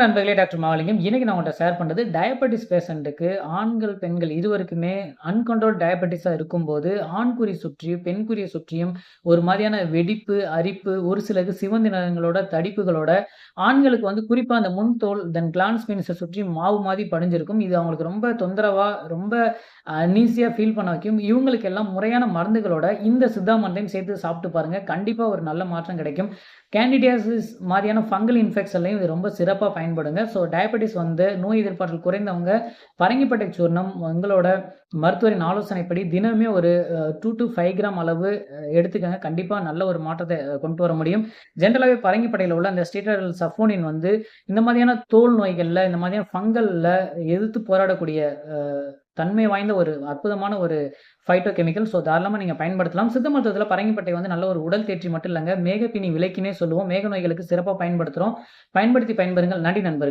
நண்பர்களே டாக்டர் மாவலிங்கம். இன்னைக்கு நான் உங்கள்கிட்ட ஷேர் பண்ணுறது டயபெட்டிஸ் பேஷண்ட்டுக்கு ஆண்கள் பெண்கள் இருவருக்குமே அன்கண்ட்ரோல் டயபெட்டிஸாக இருக்கும்போது ஆண்குறி சுற்றியும் பெண்குறியை சுற்றியும் ஒரு மாதிரியான வெடிப்பு அரிப்பு ஒரு சிலருக்கு சிவந்து நிறங்களோட தடிப்புகளோட ஆண்களுக்கு வந்து குறிப்பாக அந்த முன்தோல் தென் கிளான்ஸ் மீன்ஸை சுற்றி மாவு மாதிரி படிஞ்சிருக்கும். இது அவங்களுக்கு ரொம்ப தொந்தரவாக ரொம்ப அன்ஈஸியாக ஃபீல் பண்ண வைக்கும். இவங்களுக்கு எல்லாம் முறையான மருந்துகளோட இந்த சித்தா மருந்தையும் சேர்த்து சாப்பிட்டு பாருங்கள் கண்டிப்பாக ஒரு நல்ல மாற்றம் கிடைக்கும். கேண்டிடியாசிஸ் மாதிரியான ஃபங்கல் இன்ஃபெக்ஷன்லையும் இது ரொம்ப சிறப்பாக பயன்படுங்க. ஸோ டயபெட்டிஸ் வந்து நோய் எதிர்ப்பாற்றல் குறைந்தவங்க பரங்கிப்பட்டை சூர்ணம் உங்களோட மருத்துவரின் ஆலோசனைப்படி தினமே ஒரு டூ டு ஃபைவ் கிராம் அளவு எடுத்துக்கங்க. கண்டிப்பாக நல்ல ஒரு மாற்றத்தை கொண்டு வர முடியும். ஜென்ரலாகவே பரங்கிப்படையில் உள்ள அந்த ஸ்டீட்டரல் சஃபோனின் வந்து இந்த மாதிரியான தோல் நோய்களில் இந்த மாதிரியான ஃபங்கலில் எதிர்த்து போராடக்கூடிய தன்மை வாய்ந்த ஒரு அற்புதமான ஒரு ஃபைட்டோ கெமிக்கல் ஸோ தாராளமாக நீங்கள் பயன்படுத்தலாம். சித்த மருத்துவத்தில் பரங்கிப்பட்டை வந்து நல்ல ஒரு உடல் தேற்றி மட்டும் இல்லைங்க. மேகப்பினி விலைக்குனே சொல்லுவோம். மேக நோய்களுக்கு சிறப்பாக பயன்படுத்துகிறோம் பயன்படுத்தி பயன்பெறுங்கள். நன்றி நண்பர்கள்.